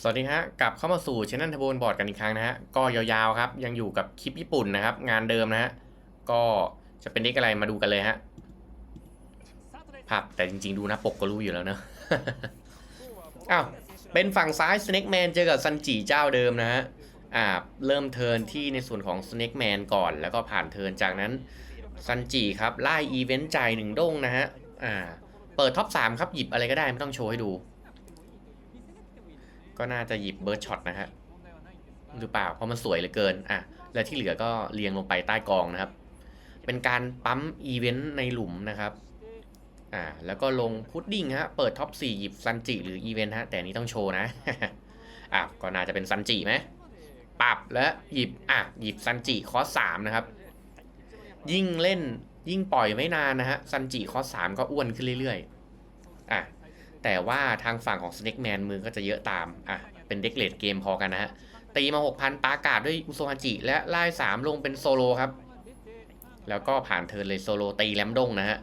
สวัสดีฮะกลับเข้ามาสู่ช anel ทบนบอร์ดกันอีกครั้งนะฮะก็ยาวๆครับ ยังอยู่กับคลิปญี่ปุ่นนะครับ งานเดิมนะฮะก็จะเป็นเด็กอะไรมาดูกันเลยฮะภาพแต่จริงๆดูน้าปกก็รู้อยู่แล้วเนอะอ้าวเป็นฝั่งซ้าย Snake Man เจอกับซันจิเจ้าเดิมนะฮะอ่าเริ่มเทิร์นที่ในส่วนของ Snake Man ก่อน แล้วก็ผ่านเทิร์นจากนั้นซันจิครับไล่อีเวนต์จ่ายหนึ่งด้งนะฮะอ่าเปิดท็อป3ครับหยิบอะไรก็ได้ไม่ต้องโชว์ให้ดู ก็น่าจะหยิบเบิร์ดช็อตนะฮะหรือเปล่าเพราะมันสวยเหลือเกินอะและที่เหลือก็เรียงลงไปใต้กองนะครับ เป็นการปั๊มอีเวนต์ในหลุมนะครับอ่าแล้วก็ลงพุดดิ้งฮะเปิดท็อป4หยิบซันจิหรืออีเวนต์ฮะแต่นนี้ต้องโชว์นะอะก็น่าจะเป็นซันจิไหมปรับและหยิบอะหยิบซันจิคอสสามนะครับ ยิ่งเล่นยิ่งปล่อยไม่นานนะฮะซันจิคอสสามก็อ้วนขึ้นเรื่อยๆอะ แต่ว่าทางฝั่งของ Snake Man มือก็จะเยอะตาม อะ เป็นเด็กเลดเกมพอกันนะฮะ ตีมา 6,000 ปากาดด้วยอุโซฮันจิ และไล่3ลงเป็นโซโลครับ แล้วก็ผ่านเทิร์นเลยโซโลตีแลมดงนะฮะ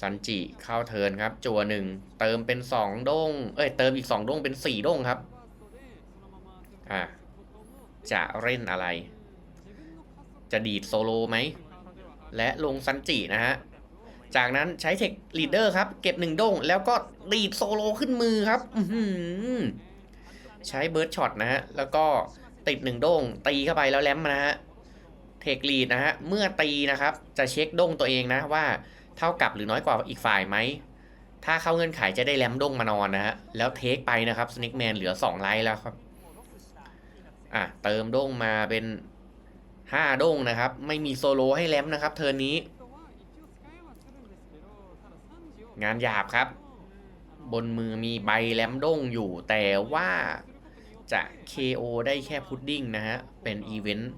ซันจิเข้าเทิร์นครับ จัวหนึ่งเติมเป็น 2ด้งเอ้ย เติมอีก 2ด้งเป็น 4ด้งครับ อะ จะเล่นอะไร จะดีดโซโลไหม และลงซันจินะฮะ จากนั้นใช้เทคลีดเดอร์ครับ เก็บหนึ่งด้งแล้วก็ดีดโซโลขึ้นมือครับใช้เบิร์ดช็อตนะฮะ แล้วก็ติดหนึ่งด้งตีเข้าไปแล้วแลมนะฮะ เทคลีดนะฮะ เมื่อตีนะครับ จะเช็คด้งตัวเองนะว่าเท่ากับหรือน้อยกว่าอีกฝ่ายไหม ถ้าเข้าเงื่อนไขจะได้แลมด้งมานอนนะฮะ แล้วเทคไปนะครับสเน็กแมนเหลือ2ไลท์แล้วครับ อะเติมด้งมาเป็น5ด้งนะครับ ไม่มีโซโลให้แลมนะครับ เทิร์นี้นี้ งานหยาบครับ บนมือมีใบแลมด้งอยู่ แต่ว่าจะ KO ได้แค่พุดดิ้งนะฮะ เป็นอีเวนต์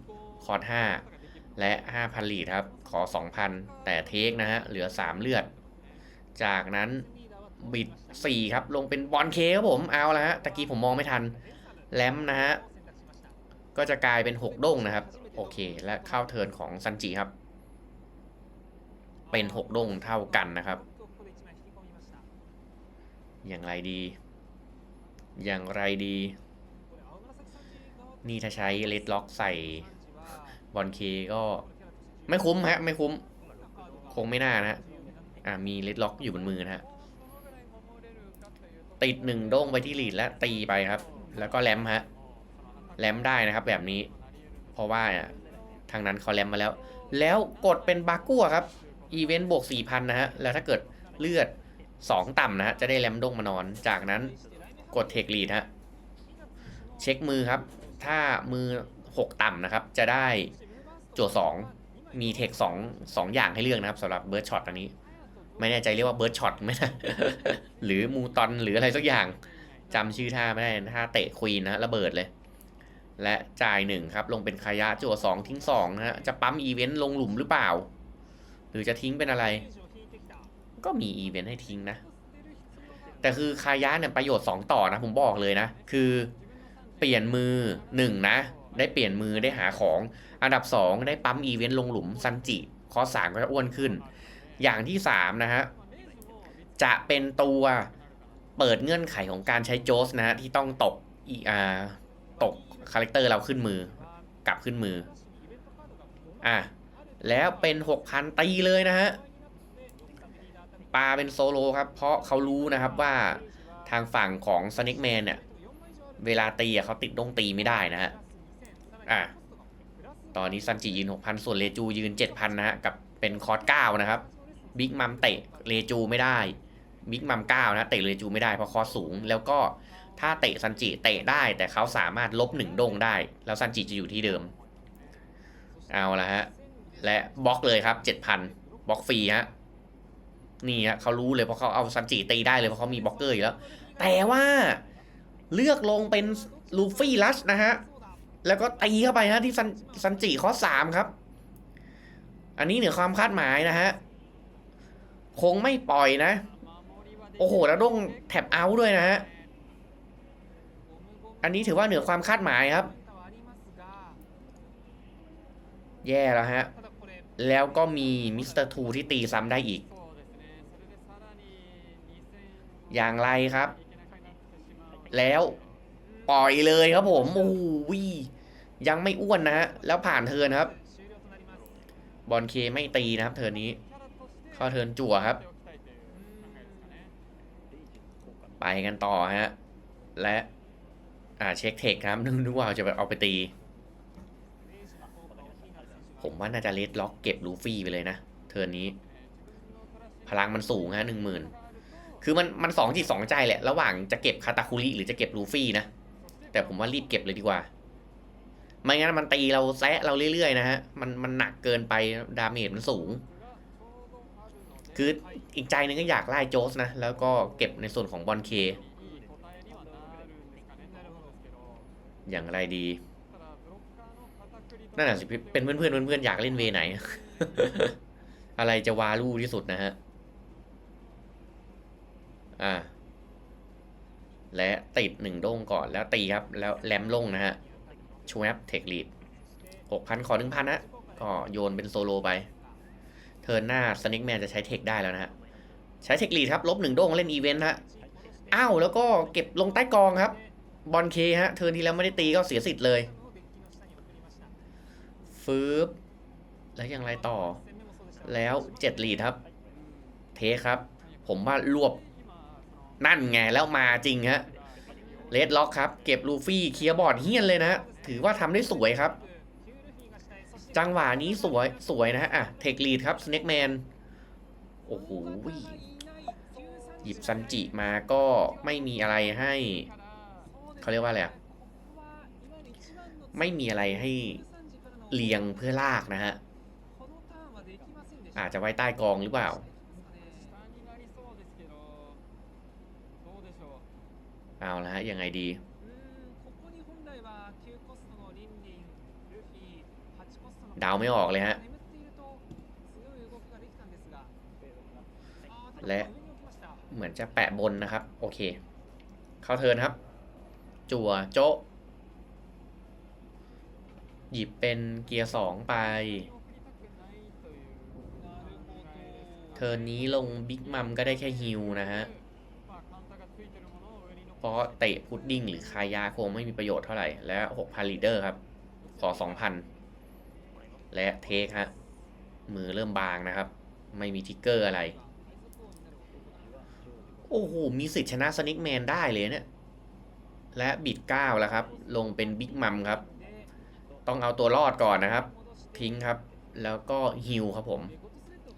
คอร์ด5และ 5,000ลีดครับ ขอ 2,000 แต่เทคนะฮะ เหลือ 3 เลือด จากนั้นบิด 4 ครับ ลงเป็นบอลเคครับผม เอาละฮะ ตะกี้ผมมองไม่ทัน แลมนะฮะ ก็จะกลายเป็น 6 ด้งนะครับ โอเค และเข้าเทิร์นของซันจิครับ เป็น 6 ด้งเท่ากันนะครับ อย่างไรดี อย่างไรดี นี่ถ้าใช้เลดล็อกใส่บอลเคก็ไม่คุ้มฮะ ไม่คุ้ม คงไม่น่านะฮะอ่ามีเลดล็อกอยู่บนมือนะฮะ ติดหนึ่งโด้งไปที่ลีดและตีไปครับ แล้วก็แลมฮะ แลมได้นะครับแบบนี้ เพราะว่าทางนั้นเขาแลมมาแล้ว แล้วกดเป็นบากัวครับ อีเวนต์บวก4,000 นะฮะ แล้วถ้าเกิดเลือด 2ต่ำนะฮะ จะได้แลมดงมานอน จากนั้นกดเทคลีดฮะ เช็คมือครับ ถ้ามือ6ต่ำนะครับ จะได้จั่ว2มีเทค2 2อย่างให้เลือกนะครับสำหรับเบิร์ดช็อตอันนี้ ไม่แน่ใจเรียกว่าเบิร์ดช็อตไหมนะหรือมูตอนหรืออะไรสักอย่างจำชื่อท่าไม่ได้ท่าเตะควีนนะระเบิดเลย และจ่ายหนึ่งครับ ลงเป็นขยะจั่วสองทิ้งสองนะฮะจะปั๊มอีเวนต์ลงหลุมหรือเปล่า หรือจะทิ้งเป็นอะไร ก็มีอีเวนต์ให้ทิ้งนะ แต่คือคายะเนี่ยประโยชน์ 2 ต่อนะผมบอกเลยนะ คือเปลี่ยนมือ 1 นะ ได้เปลี่ยนมือได้หาของ อันดับ 2 ได้ปั๊มอีเวนต์ลงหลุมซันจิคอสามก็จะอ้วนขึ้น อย่างที่ 3 นะฮะ จะเป็นตัวเปิดเงื่อนไขของการใช้โจสนะฮะ ที่ต้องตกอีอาตกคาแรคเตอร์เราขึ้นมือกลับขึ้นมืออะแล้วเป็น 6,000 ตีเลยนะฮะ ปาเป็นโซโลครับ เพราะเขารู้นะครับว่าทางฝั่งของส n น k กแมนเนี่ย เวลาตีอะเขาติดดงตีไม่ได้นะฮะ อะ ตอนนี้ซันจิยืน 6,000 ส่วนเลจูยืน 7,000 นะฮะ กับเป็นคอร์ส9นะครับ บิ๊กมัมเตะเลจูไม่ได้ บิ๊กมัม9นะ เตะเลจูไม่ได้เพราะคอร์สสูง แล้วก็ถ้าเตะซันจิเตะได้ แต่เขาสามารถลบหนึ่งดงได้ แล้วซันจิจะอยู่ที่เดิม เอาละฮะ และบล็อกเลยครับ 7,000 บล็อกฟรีฮะ นี่ฮะเขารู้เลยเพราะเขาเอาซันจิตีได้เลยเพราะเขามีบล็อกเกอร์อยู่แล้ว แต่ว่าเลือกลงเป็นลูฟี่ลัชนะฮะ แล้วก็ตีเข้าไปฮะที่ซันซันจิข้อสามครับ อันนี้เหนือความคาดหมายนะฮะ คงไม่ปล่อยนะ โอ้โห แล้วต้องแท็บเอาด้วยนะฮะ อันนี้ถือว่าเหนือความคาดหมายครับ แย่แล้วฮะ แล้วก็มีมิสเตอร์ทูที่ตีซ้ำได้อีก อย่างไรครับ แล้วปล่อยเลยครับผมโอ้ยยังไม่อ้วนนะฮะ แล้วผ่านเทินครับ บอลเคไม่ตีนะครับ เทิร์นนี้ เข้าเทินจั่วครับ ไปกันต่อฮะ และ อ่าเช็คเทคครับนึกว่าจะแบบเอาไปตี ผมว่าน่าจะเลดล็อกเก็บลูฟี่ไปเลยนะ เทิร์นนี้ พลังมันสูงฮะหนึ่งหมื่น คือมันมันสองจิตสองใจแหละ ระหว่างจะเก็บคาตาคุริหรือจะเก็บลูฟี่นะ แต่ผมว่ารีบเก็บเลยดีกว่า ไม่งั้นมันตีเราแซะเราเรื่อยๆนะฮะ มันมันหนักเกินไปดาเมจมันสูง คืออีกใจหนึงก็อยากไล่โจสนะ แล้วก็เก็บในส่วนของบอลเค อย่างไรดีนั่นแหะสิเป็นเพื่อนเพื่อนๆเพื่อนๆอยากเล่นเวไหน อะไรจะวาลูที่สุดนะฮะ อ่า และติดหนึ่งโด้งก่อนแล้วตีครับ แล้วแลมลงนะฮะชูแอปเทคลีดหกพันขอหนึ่งพันนะก็โยนเป็นโซโลไป เทิร์นหน้าสนิกแมนจะใช้เทคได้แล้วนะฮะ ใช้เทคลีดครับ ลบหนึ่งโด้งเล่นอีเวนต์ฮะ อ้าว แล้วก็เก็บลงใต้กองครับ บอลเคฮะ เทิร์นที่แล้วไม่ได้ตีก็เสียสิทธิ์เลย ฟืบแล้วยังไรต่อ แล้วเจ็ดลีดครับ เทคครับ ผมว่ารวบ นั่นไงแล้วมาจริงฮะเลดล็อกครับ เก็บลูฟี่เคลียร์บอร์ดเฮี้ยนเลยนะถือว่าทำได้สวยครับ จังหวะนี้สวยสวยนะฮะอะเทคลีดครับสเน็กแมนโอ้โหหยิบซันจิมาก็ไม่มีอะไรให้เขาเรียกว่าอะไรอะไม่มีอะไรให้เลียงเพื่อลากนะฮะอาจจะไว้ใต้กองหรือเปล่า เอาละฮะ ยังไงดีเดาไม่ออกเลยฮะ และเหมือนจะแปะบนนะครับ โอเค เข้าเทิร์นครับ จั่วโจะหยิบเป็นเกียร์สองไป เทิร์นนี้ลงบิ๊กมัมก็ได้แค่ฮิวนะฮะ เพราะเตะพุดดิ้งหรือคายาคงไม่มีประโยชน์เท่าไหร่ และ6,000ลีเดอร์ครับ ขอ2,000และเทคฮะ มือเริ่มบางนะครับ ไม่มีทิกเกอร์อะไร โอ้โห มีสิทธิ์ชนะสนิกแมนได้เลยเนี่ย และบิด9แล้วครับ ลงเป็นบิ๊กมัมครับ ต้องเอาตัวรอดก่อนนะครับ ทิ้งครับ แล้วก็ฮิวครับผม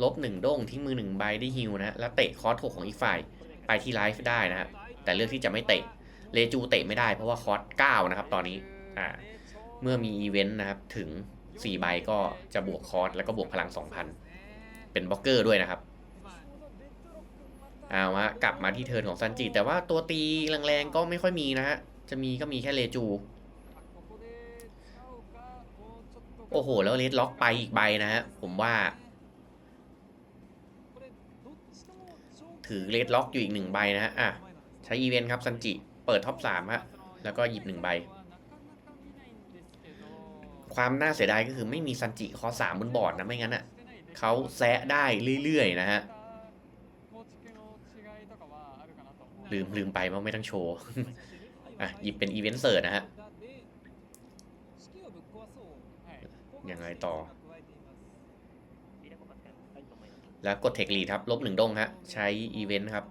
ลบหนึ่งโด้งทิ้งมือหนึ่งใบได้ฮิวนะ แล้วเตะคอร์สหกของอีกฝ่าย ไปที่ไลฟ์ได้นะฮะ แต่เลือกที่จะไม่เตะเลจูเตะไม่ได้เพราะว่าคอร์ส9นะครับตอนนี้อ่าเมื่อมีอีเวนต์นะครับถึง4ใบก็จะบวกคอร์สแล้วก็บวกพลัง 2,000 เป็นบล็อกเกอร์ด้วยนะครับเอาฮะกลับมาที่เทิร์นของซันจิแต่ว่าตัวตีแรงๆก็ไม่ค่อยมีนะฮะจะมีก็มีแค่เลจู โอ้โห แล้วเลดล็อกไปอีกใบนะฮะผมว่า ถือเลดล็อกอยู่อีกหนึ่งใบนะฮะอะ ช้อีเวนต์ครับซันจิ เปิดท็อปสามฮะแล้วก็หยิบหนึ่งใบ ความน่าเสียดายก็คือไม่มีซันจิคอสามบนบอร์ดนะไม่งั้นอะเขาแซะได้เรื่อยๆ นะฮะ ลืมลืมไปว่าไม่ต้องโชว์ อะ หยิบเป็นอีเวนต์เสิร์ตนะฮะ ยังไงต่อ แล้วกดเทคลีครับ ลบหนึ่งดงฮะ ใช้อีเวนต์ครับ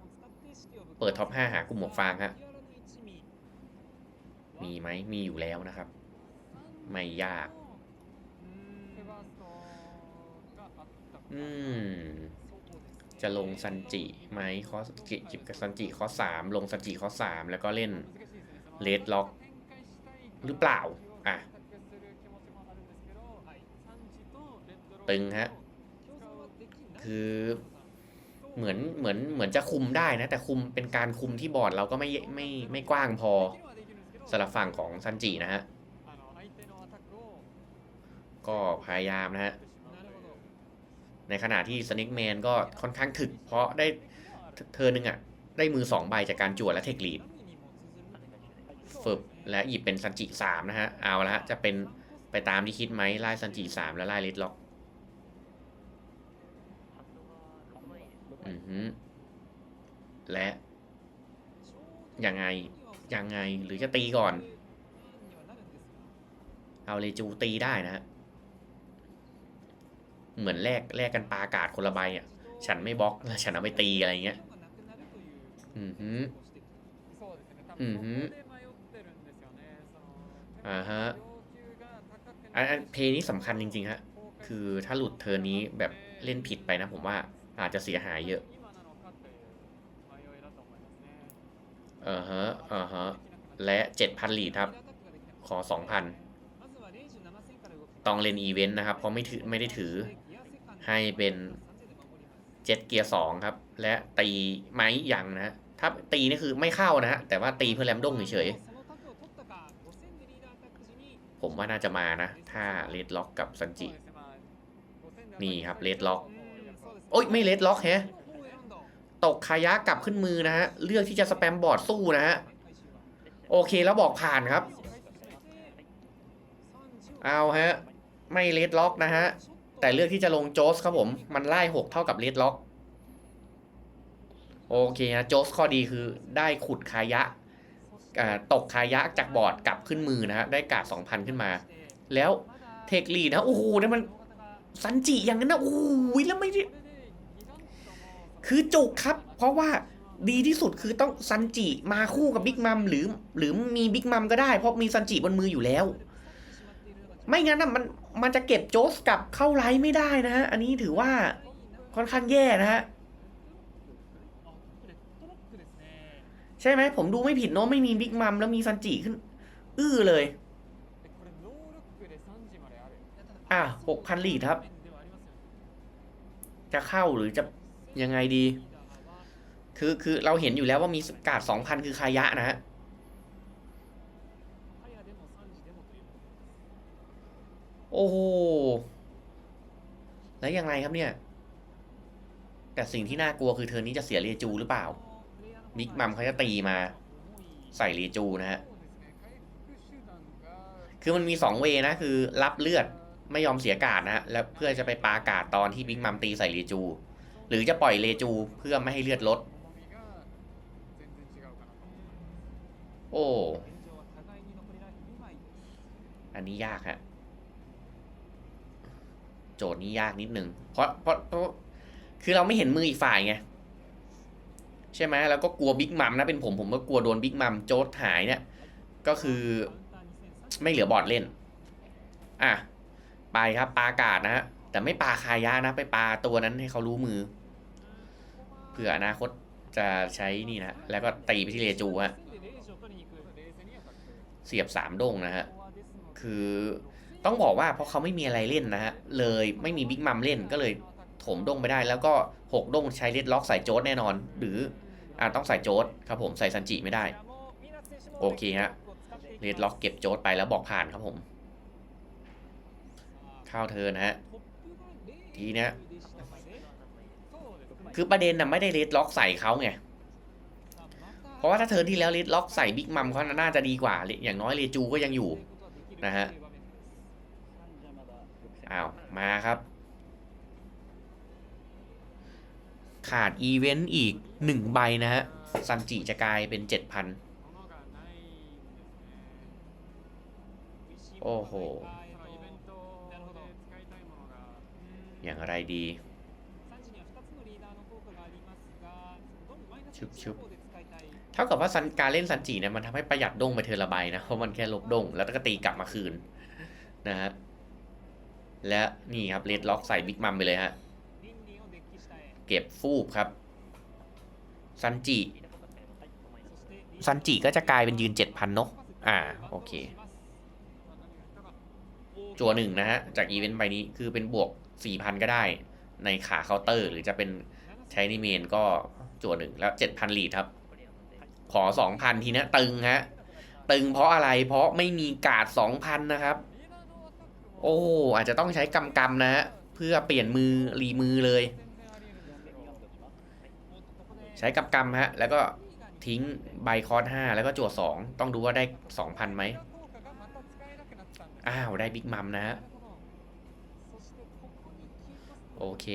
เปิดท็อปห้าหากลุ่มหมวกฟางฮะ มีไหมมีอยู่แล้วนะครับ ไม่ยาก อืม จะลงซันจิไหมคอสจิจิบกับซันจิคอสามลงซันจิคอสามแล้วก็เล่นเลดล็อก หรือเปล่า อะ ตึงฮะ คือ เหมือนเหมือนเหมือนจะคุมได้นะ แต่คุมเป็นการคุมที่บอร์ดเราก็ไม่ไม่ไม่กว้างพอสำหรับฝั่งของซันจินะฮะ ก็พยายามนะฮะ ในขณะที่สเน็กแมนก็ค่อนข้างถึก เพราะได้เธอหนึ่งอะได้มือสองใบจากการจั่วและเทคลีดฝึกและหยิบเป็นซันจิสามนะฮะ เอาละฮะจะเป็นไปตามที่คิดไหมไล่ซันจิสามแล้วไล่ลิดล็อก อือฮึและยังไงยังไงหรือจะตีก่อน เอาเลจูตีได้นะ เหมือนแลกแลกกันปาอากาศคนละใบอะ ฉันไม่บล็อกแล้วฉันเอาไปตีอะไรเงี้ย อือหืออือหืออ่าฮะอันอันเพลงนี้สำคัญจริงๆฮะ คือถ้าหลุดเทอร์นี้แบบเล่นผิดไปนะผมว่า อาจจะเสียหายเยอะอ่าฮะอ่าฮะและเจ็ดพันลีดครับ ขอสองพันต้องเล่นอีเวนต์นะครับ เพราะไม่ถือไม่ได้ถือให้เป็นเจ็ดเกียร์สองครับ และตีไหมยังนะ ถ้าตีนี่คือไม่เข้านะฮะ แต่ว่าตีเพื่อแรมด้งเฉยผมว่าน่าจะมานะ ถ้าเลดล็อกกับซันจิ นี่ครับเลดล็อก โอ้ยไม่เลดล็อกแฮะตกคายะกลับขึ้นมือนะฮะ เลือกที่จะสแปมบอร์ดสู้นะฮะ โอเคแล้วบอกผ่านครับ เอาฮะ ไม่เลดล็อกนะฮะ แต่เลือกที่จะลงโจสครับผม มันไล่หกเท่ากับเลดล็อก โอเคฮะโจสข้อดีคือได้ขุดคายะตกคายะจากบอร์ดกลับขึ้นมือนะฮะ ได้กาดสองพันขึ้นมา แล้วเทคลีนะโอ้โหนั่นมันซันจิอย่างนั้นนะโอ้โหแล้วไม่ได้ คือจุกครับ เพราะว่าดีที่สุดคือต้องซันจิมาคู่กับบิ๊กมัมหรือ หรือมีบิ๊กมัมก็ได้ เพราะมีซันจิบนมืออยู่แล้ว ไม่งั้นนะมันมันจะเก็บโจสกลับเข้าไลฟ์ไม่ได้นะฮะ อันนี้ถือว่าค่อนข้างแย่นะฮะ ใช่ไหมผมดูไม่ผิดเนอะไม่มีบิ๊กมัมแล้วมีซันจิขึ้น อื้อเลย อะหกพันลีดครับ จะเข้าหรือจะ ยังไงดี คือคือเราเห็นอยู่แล้วว่ามีกาดสองพันคือคายะนะฮะโอ้โห แล้วยังไงครับเนี่ย แต่สิ่งที่น่ากลัวคือเทอนี้จะเสียเรจูหรือเปล่าบิ๊กมัมเขาจะตีมา ใส่เรจูนะฮะ คือมันมีสองเวนะคือรับเลือดไม่ยอมเสียกาดนะฮะ แล้วเพื่อจะไปปากาดตอนที่บิ๊กมัมตีใส่เรจู หรือจะปล่อยเรจูเพื่อไม่ให้เลือดลด โอ้ อันนี้ยากฮะ โจทย์นี้ยากนิดนึง เพราะเพราะเพราะคือเราไม่เห็นมืออีกฝ่ายไง ใช่ไหมแล้วก็กลัวบิ๊กมัมนะเป็นผมผมก็กลัวโดนบิ๊กมัมโจทย์หายเนี่ย ก็คือไม่เหลือบอร์ดเล่น อะ ไปครับปาอากาศนะฮะแต่ไม่ปาคายะนะ ไปปาตัวนั้นให้เขารู้มือ ผื่ออนาคตจะใช้นี่นะ แล้วก็ตีไปที่เรจูฮะ เสียบสามโด่งนะฮะ คือต้องบอกว่าเพราะเขาไม่มีอะไรเล่นนะฮะ เลยไม่มีบิ๊กมัมเล่นก็เลยถมด้งไปได้ แล้วก็หกด้งใช้เลดล็อกใส่โจดแน่นอน หรืออ่าต้องใส่โจดครับผมใส่ซันจิไม่ได้ โอเคฮะเลดล็อกเก็บโจดไปแล้วบอกผ่านครับผม เข้าเทิร์นนะฮะ ทีเนี้ย คือประเด็นน่ะไม่ได้เลดล็อกใส่เขาไง เพราะว่าถ้าเทิร์นที่แล้วเลดล็อกใส่บิ๊กมัมเขาน่าจะดีกว่า อย่างน้อยเลจูก็ยังอยู่นะฮะ อ้าว มาครับ ขาดอีเวนต์อีกหนึ่งใบนะฮะ ซันจิจะกลายเป็นเจ็ดพันโอ้โห อย่างไรดี ชุบชุบเท่ากับว่าซันการเล่นซันจิเนี่ยมันทำให้ประหยัดดงไปเทอละใบนะ เพราะมันแค่ลบดงแล้วก็ตีกลับมาคืนนะฮะ และนี่ครับเลดล็อกใส่บิ๊กมัมไปเลยฮะ เก็บฟูบครับ ซันจิซันจิก็จะกลายเป็นยืนเจ็ดพันเนาะอ่า โอเค จัวหนึ่งนะฮะ จากอีเวนต์ใบนี้คือเป็นบวกสี่พันก็ได้ ในขาเคาน์เตอร์ หรือจะเป็นใช้ในเมนก็ จัวหนึ่งแล้วเจ็ดพันลีดครับ ขอสองพันทีนะตึงฮะ ตึงเพราะอะไรเพราะไม่มีกาดสองพันนะครับ โอ้อาจจะต้องใช้กำกำนะฮะเพื่อเปลี่ยนมือรีมือเลย ใช้กำกำฮะ แล้วก็ทิ้งใบคอร์สห้าแล้วก็จั่วสองต้องดูว่าได้สองพันไหมอ้าว ได้บิ๊กมัมนะฮะโอเค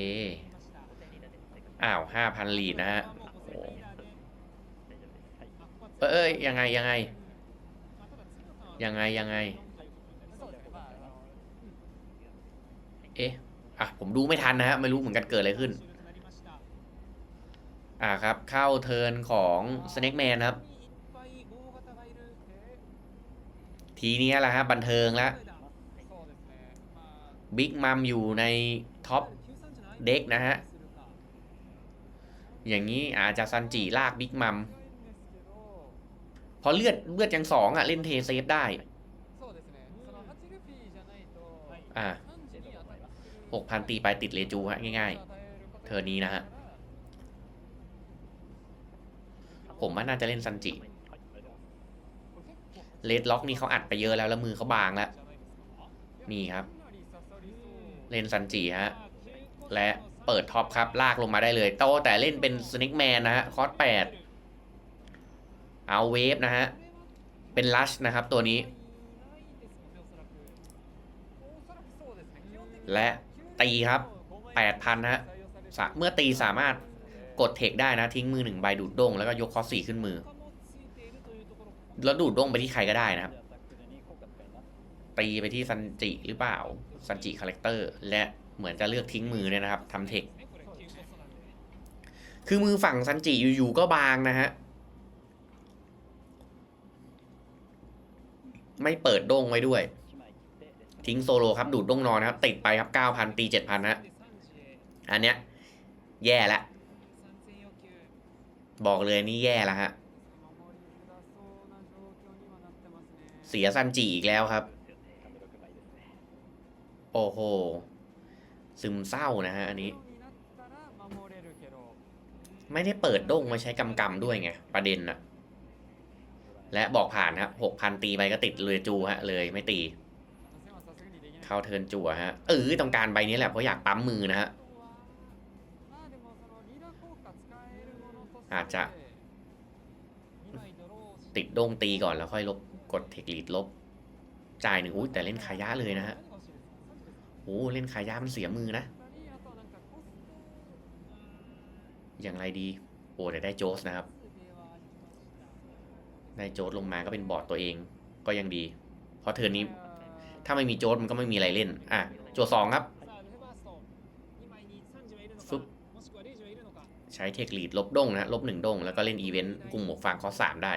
อ้าวห้าพันลีดนะฮะเอ้ยเอ้ยยังไงยังไง ยังไงยังไง เอ๊ะอะผมดูไม่ทันนะฮะไม่รู้เหมือนกันเกิดอะไรขึ้น อ่าครับ เข้าเทิร์นของ Snake Man ครับ ทีนี้แหละฮะบันเทิงแล้วบิ๊กมัมอยู่ในท็อปเด็กนะฮะ อย่างนี้อาจจะซันจิลากบิ๊กมัมพอเลือดเลือดยังสองอะ เล่นเทเซฟได้ อ่าหกพันตีไปติดเลจูฮะ ง่ายๆ เธอนี้นะฮะ ผมว่าน่าจะเล่นซันจิเลดล็อกนี่เขาอัดไปเยอะแล้ว แล้วมือเขาบางแล้ว นี่ครับ เล่นซันจิฮะ และ เปิดท็อปครับ ลากลงมาได้เลย โตแต่เล่นเป็นสนิกแมนนะฮะ คอสแปดเอาเวฟนะฮะ เป็นลัชนะครับตัวนี้ และตีครับ 8,000ฮะะเมื่อตีสามารถกดเทคได้นะ ทิ้งมือหนึ่งใบดูดด้ง แล้วก็ยกคอสี่ขึ้นมือ แล้วดูดด้งไปที่ใครก็ได้นะครับ ตีไปที่ซันจิหรือเปล่าซันจิคาแรคเตอร์และ เหมือนจะเลือกทิ้งมือเนี่ยนะครับทำเทค คือมือฝั่งซันจิอยู่ๆก็บางนะฮะ ไม่เปิดด้งไว้ด้วย ทิ้งโซโลครับ ดูดด้งนอนนะครับ ติดไปครับ 9,000 ตี 7,000ฮะอันเนี้ย แย่ละ บอกเลยนี่แย่แล้วฮะ เสียซันจิอีกแล้วครับ โอ้โห ซึมเศร้านะฮะอันนี้ ไม่ได้เปิดด้งมาใช้กำกำด้วยไงประเด็นอะและบอกผ่านครับหกพันตีไปก็ติดเลยจูฮะ เลยไม่ตี เข้าเทิร์นจั่วฮะเออต้องการใบนี้แหละเพราะอยากปั๊มมือนะฮะอาจจะ ติดโด้งตีก่อนแล้วค่อยลบกดเทคลีดลบ จ่ายหนึ่งอุ้ยแต่เล่นคายะเลยนะฮะ โอ้เล่นคายะมันเสียมือนะ อย่างไรดี โอ้แต่ได้โจสนะครับ ได้โจสลงมาก็เป็นบอร์ดตัวเองก็ยังดี เพราะเทิร์นนี้ ถ้าไม่มีโจสมันก็ไม่มีอะไรเล่น อะโจสองครับฟึบใช้เทคลีดลบด้งนะฮะลบหนึ่งด้งแล้วก็เล่นอีเวนต์กลุ่มหมวกฟางข้อสามได้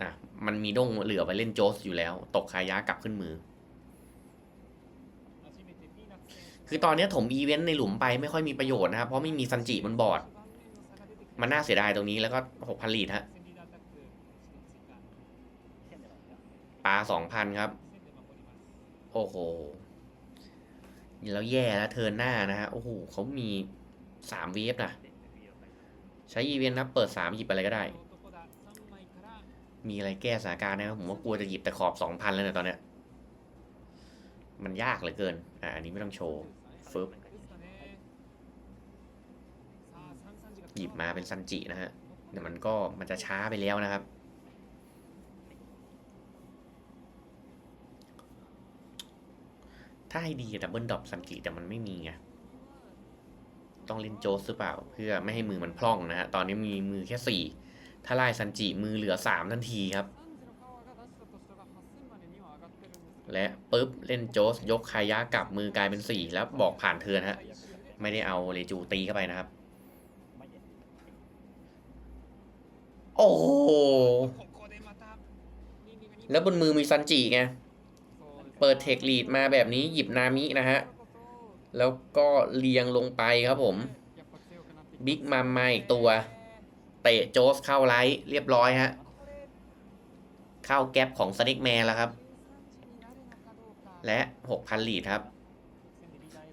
อะมันมีด้งเหลือไปเล่นโจสอยู่แล้ว ตกคายะกลับขึ้นมือ คือตอนนี้ถมอีเวนต์ในหลุมไปไม่ค่อยมีประโยชน์นะครับ เพราะไม่มีซันจิบนบอร์ด มันน่าเสียดายตรงนี้แล้วก็หกพันลีดฮะปลาสองพันครับ โอ้โห แล้วแย่แล้วเทินหน้านะฮะ โอ้โหเขามีสามเวฟนะ ใช้อีเวนต์นะเปิดสามหยิบอะไรก็ได้ มีอะไรแก้สถานการณ์นะครับผมว่ากลัวจะหยิบแต่ขอบสองพันแล้วเนี่ยตอนเนี้ยมันยากเหลือเกิน อ่า อันนี้ไม่ต้องโชว์ ฟึบหยิบมาเป็นซันจินะฮะเดี๋ยวมันก็มันจะช้าไปแล้วนะครับ ถ้าให้ดีดับเบิลดอปซันจิแต่มันไม่มีไงต้องเล่นโจสหรือเปล่า เพื่อไม่ให้มือมันพร่องนะฮะ ตอนนี้มีมือแค่สี่ถ้าไล่ซันจิมือเหลือสามทันทีครับ และปุ๊บเล่นโจสยกคายะกลับมือกลายเป็นสี่แล้วบอกผ่านเทิร์นฮะ ไม่ได้เอาเรจูตีเข้าไปนะครับ โอ้แล้วบนมือมีซันจิไง เปิดเทคลีดมาแบบนี้หยิบนามินะฮะ แล้วก็เรียงลงไปครับผม บิ๊กมัมมาอีกตัว เตะโจสเข้าไลท์เรียบร้อยฮะ เข้าแก๊ปของสนิกแมนแล้วครับ และ 6,000ลีดครับ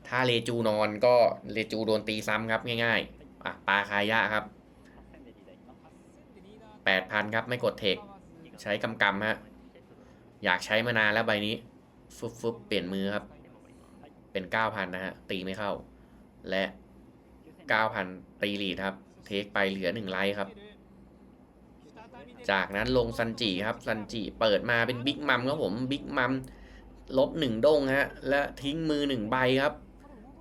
ถ้าเลจูนอนก็เลจูโดนตีซ้ำครับง่ายๆ อะปลาคายะครับ 8,000 ครับไม่กดเทค ใช้กำกำฮะ อยากใช้มานานแล้วใบนี้ ฟึบฟึบเปลี่ยนมือครับ เป็น 9,000 นะฮะ ตีไม่เข้า และ 9,000 ตีลีดครับ เทคไปเหลือ 1 ไลท์ครับจากนั้นลงซันจิครับซันจิเปิดมาเป็นบิ๊กมัมครับผมบิ๊กมัม ลบหนึ่งด้งฮะ และทิ้งมือหนึ่งใบครับ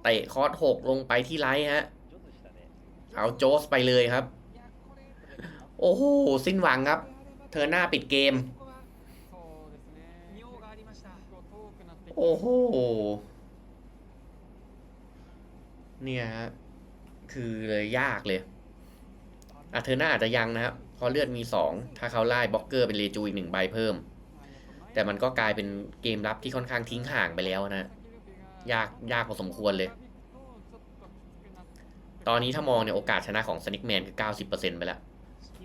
เตะคอร์สหกลงไปที่ไลท์ฮะ เอาโจสไปเลยครับ โอ้โห สิ้นหวังครับ เธอหน้าปิดเกม โอ้โห เนี่ยฮะ คือเลยยากเลยอะเธอหน้าอาจจะยังนะครับเพราะเลือดมีสองถ้าเขาไล่บล็อกเกอร์เป็นเรจูอีกหนึ่งใบเพิ่ม แต่มันก็กลายเป็นเกมรับที่ค่อนข้างทิ้งห่างไปแล้วนะยากยากพอสมควรเลย ตอนนี้ถ้ามองเนี่ยโอกาสชนะของสนิกแมนคือ 90%ไปแล้ว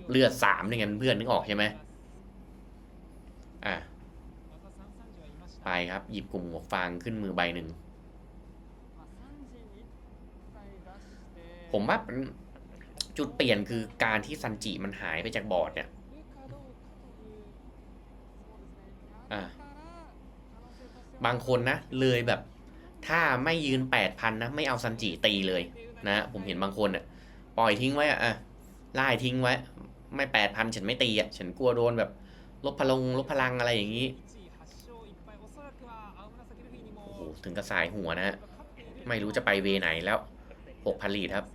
เลือดสามนี่ยไงเพื่อนนึกออกใช่ไหมอะไปครับ หยิบกลุ่มหมวกฟางขึ้นมือใบหนึ่ง ผมว่าจุดเปลี่ยนคือการที่ซันจิมันหายไปจากบอร์ดเนี่ย อะบางคนนะเลยแบบ ถ้าไม่ยืนแปดพันนะ ไม่เอาซันจิตีเลยนะผมเห็นบางคนอะปล่อยทิ้งไว้อะอะไล่ทิ้งไว้ ไม่แปดพันฉันไม่ตีอะฉันกลัวโดนแบบ ลบพลังลบพลังอะไรอย่างนี้โอ้โหถึงกระสายหัวนะฮะไม่รู้จะไปเวไหนแล้วหกพันลีดครับ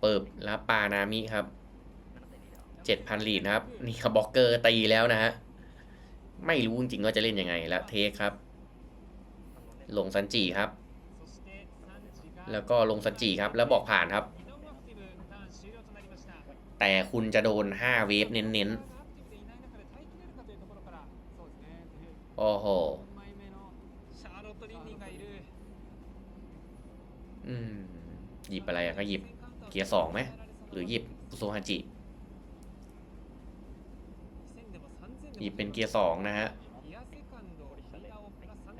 เปิบแล้วปานามิครับเจ็ดพันลีดครับ นี่ครับบล็อกเกอร์ตีแล้วนะฮะ ไม่รู้จริงๆว่าจะเล่นยังไงแล้วเทคครับ ลงซันจิครับ แล้วก็ลงซันจิครับ แล้วบอกผ่านครับ แต่คุณจะโดน 5 เวฟเน้นๆ โอ้โหอืม หยิบอะไรอะก็หยิบเกียร์สองไหม หรือหยิบโซฮาจิ หยิบเป็นเกียร์สองนะฮะ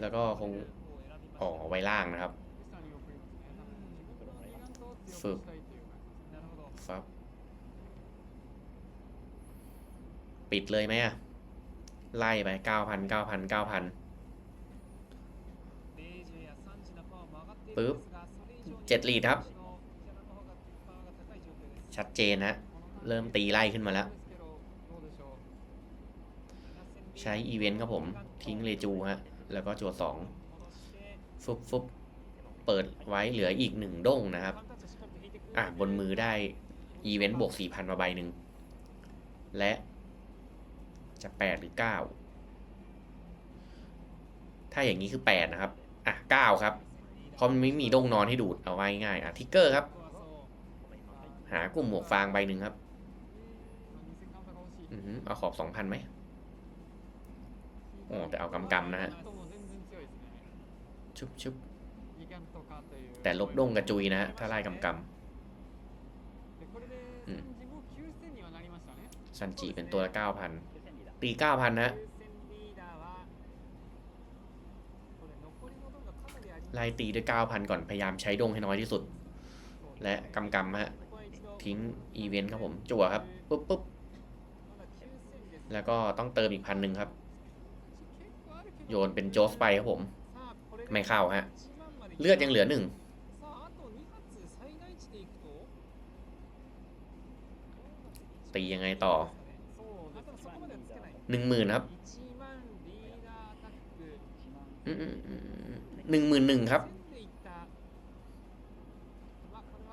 แล้วก็คงอ๋อไว้ล่างนะครับฝึกฟับ ปิดเลยไหมอะไล่ไปเก้าพันเก้าพันเก้าพันปึ๊บเจ็ดลีดครับ ชัดเจนฮะเริ่มตีไล่ขึ้นมาแล้ว ใช้อีเวนต์ครับผม ทิ้งเลจูฮะ แล้วก็จัวสองฟุบฟุบเปิดไว้เหลืออีกหนึ่งด้งนะครับ อะ บนมือได้อีเวนต์บวกสี่พันมาใบหนึ่ง และจะแปดหรือเก้าถ้าอย่างนี้คือแปดนะครับ อะเก้าครับเพราะมันไม่มีด้งนอนให้ดูดเอาไว้ง่าย อะทิกเกอร์ครับ หากลุ่มหมวกฟางใบหนึ่งครับอือเอาขอบสองพันไหม อ้แต่เอากำกำนะฮะ ชุบชุบแต่ลบด้งกระจุยนะฮะ ถ้าไล่กำกำอืมซันจิเป็นตัวละเก้าพันตีเก้าพันนะฮะไล่ตีด้วยเก้าพันก่อน พยายามใช้ดงให้น้อยที่สุด และกำกำฮะ ทิ้งอีเวนต์ครับผม จั่วครับ ปุ๊บปุ๊บแล้วก็ต้องเติมอีกพันหนึ่งครับ โยนเป็นโจสไปครับผม ไม่เข้าฮะ เลือดยังเหลือหนึ่งตียังไงต่อหนึ่งหมื่นครับหนึ่งหมื่นหนึ่งครับ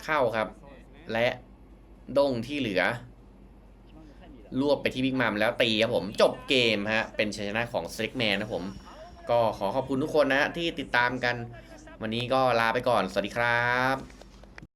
เข้าครับ และด้งที่เหลือ รวบไปที่บิ๊กมัมแล้วตีครับผม จบเกมฮะ เป็นชัยชนะของส l ิกแมนนะผม ก็ขอขอบคุณทุกคนนะที่ติดตามกัน วันนี้ก็ลาไปก่อน สวัสดีครับ